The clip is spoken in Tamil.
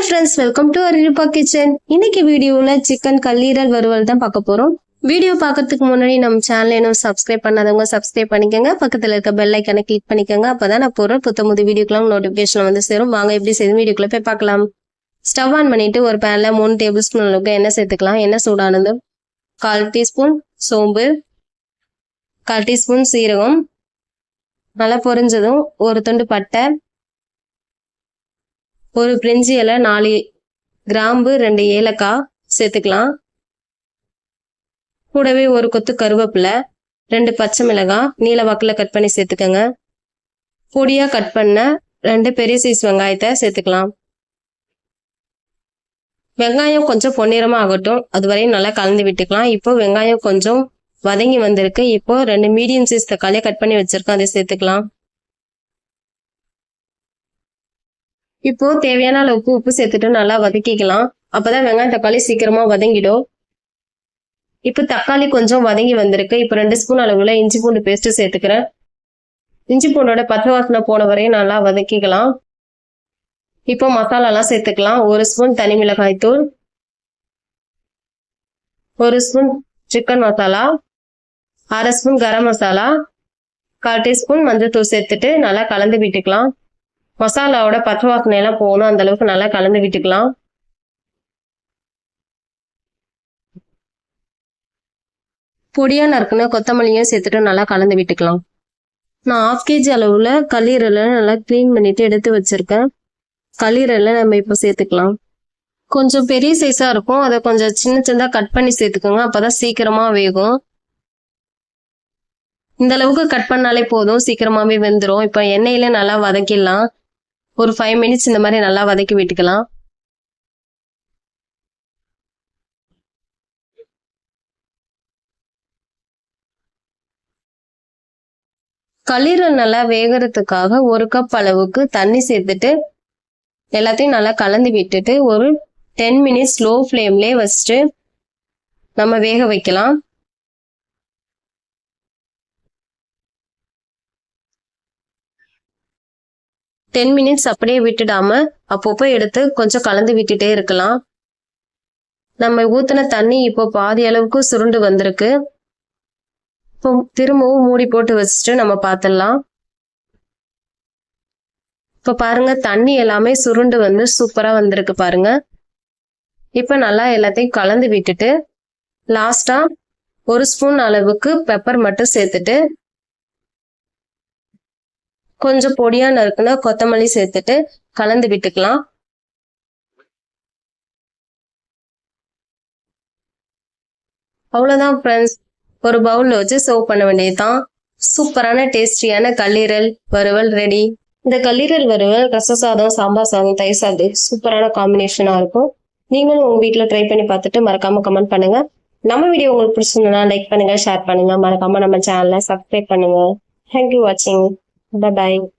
Hi friends welcome to Arippa kitchen இன்னைக்கு வீடியோவில் சிக்கன் கல்லீரல் வறுவல் தான் பார்க்க போகிறோம் வீடியோ பார்க்கறதுக்கு முன்னாடி நம்ம சேனல் இன்னும் சப்ஸ்கிரைப் பண்ணாதவங்க சப்ஸ்கிரைப் பண்ணிக்கோங்க. பக்கத்தில் இருக்க பெல் ஐக்கனை கிளிக் பண்ணிக்கோங்க. அப்பதான் நான் போகிற புத்த புது வீடியோக்கெலாம் நோட்டிஃபிகேஷன் வந்து சேரும். வாங்க எப்படி செய்து வீடியோக்குள்ளே போய் பார்க்கலாம். ஸ்டவ் ஆன் பண்ணிட்டு ஒரு பேனில் மூணு டேபிள் ஸ்பூன் அளவுக்கு எண்ணெய் சேர்த்துக்கலாம். எண்ணெய் சூடானது கால் டீஸ்பூன் சோம்பு கால் டீஸ்பூன் சீரகம் நல்லா பொரிஞ்சதும் ஒரு துண்டு பட்டை ஒரு பிரிஞ்சி இலை நாலு கிராம்பு ரெண்டு ஏலக்காய் சேர்த்துக்கலாம். கூடவே ஒரு கொத்து கருவேப்பிலை ரெண்டு பச்சை மிளகாய் நீல வாக்கில் கட் பண்ணி சேர்த்துக்கோங்க. பொடியாக கட் பண்ண ரெண்டு பெரிய சைஸ் வெங்காயத்தை சேர்த்துக்கலாம். வெங்காயம் கொஞ்சம் பொன்னிறமாக ஆகட்டும். அது வரையும் நல்லா கலந்து விட்டுக்கலாம். இப்போ வெங்காயம் கொஞ்சம் வதங்கி வந்திருக்கு. இப்போ ரெண்டு மீடியம் சைஸ் தக்காளியை கட் பண்ணி வச்சிருக்கோம் அதை சேர்த்துக்கலாம். இப்போ தேவையான அளவுக்கு உப்பு சேர்த்துட்டு நல்லா வதக்கிக்கலாம். அப்பதான் வெங்காயம் தக்காளி சீக்கிரமா வதங்கிடும். இப்போ தக்காளி கொஞ்சம் வதங்கி வந்திருக்கு. இப்போ ரெண்டு ஸ்பூன் அளவுல இஞ்சி பூண்டு பேஸ்ட்டு சேர்த்துக்கிறேன். இஞ்சி பூண்டோட பச்சை வாசனை போன வரையும் நல்லா வதக்கிக்கலாம். இப்போ மசாலாலாம் சேர்த்துக்கலாம். ஒரு ஸ்பூன் தனி மிளகாய் தூள். ஒரு ஸ்பூன் சிக்கன் மசாலா அரை ஸ்பூன் கரம் மசாலா கால் டீஸ்பூன் மஞ்சள் தூள் சேர்த்துட்டு நல்லா கலந்து விட்டுக்கலாம். மசாலாவோட பச்சை வாசனை எல்லாம் போகணும். அந்த அளவுக்கு நல்லா கலந்து விட்டுக்கலாம். பொடியா நறுக்குன்னு கொத்தமல்லியும் சேர்த்துட்டு நல்லா கலந்து விட்டுக்கலாம். நான் ஆஃப் கேஜி அளவுல கல்லீரலை நல்லா க்ளீன் பண்ணிட்டு எடுத்து வச்சிருக்கேன். கல்லீரலை நம்ம இப்போ சேர்த்துக்கலாம். கொஞ்சம் பெரிய சைஸா இருக்கும். அதை கொஞ்சம் சின்ன சின்ன கட் பண்ணி சேர்த்துக்கோங்க. அப்பதான் சீக்கிரமா வேகும். இந்த அளவுக்கு கட் பண்ணாலே போதும். சீக்கிரமாவே வெந்துடும் இப்போ எண்ணெயில நல்லா வதக்கிடலாம். ஒரு ஃபைவ் மினிட்ஸ் இந்த மாதிரி நல்லா வதக்கி விட்டுக்கலாம். கல்லீரல் நல்லா வேகிறதுக்காக ஒரு கப் அளவுக்கு தண்ணி சேர்த்துட்டு எல்லாத்தையும் நல்லா கலந்து விட்டுட்டு ஒரு டென் மினிட்ஸ் லோ ஃப்ளேம்லேயே வச்சுட்டு நம்ம வேக வைக்கலாம். டென் மினிட்ஸ் அப்படியே விட்டுடாம அப்பப்போ எடுத்து கொஞ்சம் கலந்து விட்டுட்டே இருக்கலாம். நம்ம ஊத்தின தண்ணி இப்போ பாதி அளவுக்கு சுருண்டு வந்திருக்கு. இப்போ திரும்பவும் மூடி போட்டு வச்சுட்டு நம்ம பார்த்துடலாம் இப்போ பாருங்க தண்ணி எல்லாமே சுருண்டு வந்து சூப்பராக வந்திருக்கு பாருங்க. இப்போ நல்லா எல்லாத்தையும் கலந்து விட்டுட்டு லாஸ்டாக ஒரு ஸ்பூன் அளவுக்கு பெப்பர் மட்டும் சேர்த்துட்டு கொஞ்சம் பொடியா நறுக்குனா கொத்தமல்லி சேர்த்துட்டு கலந்து விட்டுக்கலாம். அவ்வளோதான் ஃப்ரெண்ட்ஸ் ஒரு பவுல்ல வச்சு சர்வ் பண்ண வேண்டியதுதான். சூப்பரான டேஸ்டியான கல்லீரல் வறுவல் ரெடி இந்த கல்லீரல் வறுவல் ரச சாதம் சாம்பார் சாதம் தயிர் சாதம் சூப்பரான காம்பினேஷனா இருக்கும். நீங்களும் உங்க வீட்டில் ட்ரை பண்ணி பார்த்துட்டு மறக்காம கமெண்ட் பண்ணுங்க. நம்ம வீடியோ உங்களுக்கு பிடிச்சிருந்தா லைக் பண்ணுங்க ஷேர் பண்ணுங்க. மறக்காம நம்ம சேனலை சப்ஸ்கிரைப் பண்ணுங்க. தேங்க்யூ வாட்சிங் Bye-bye.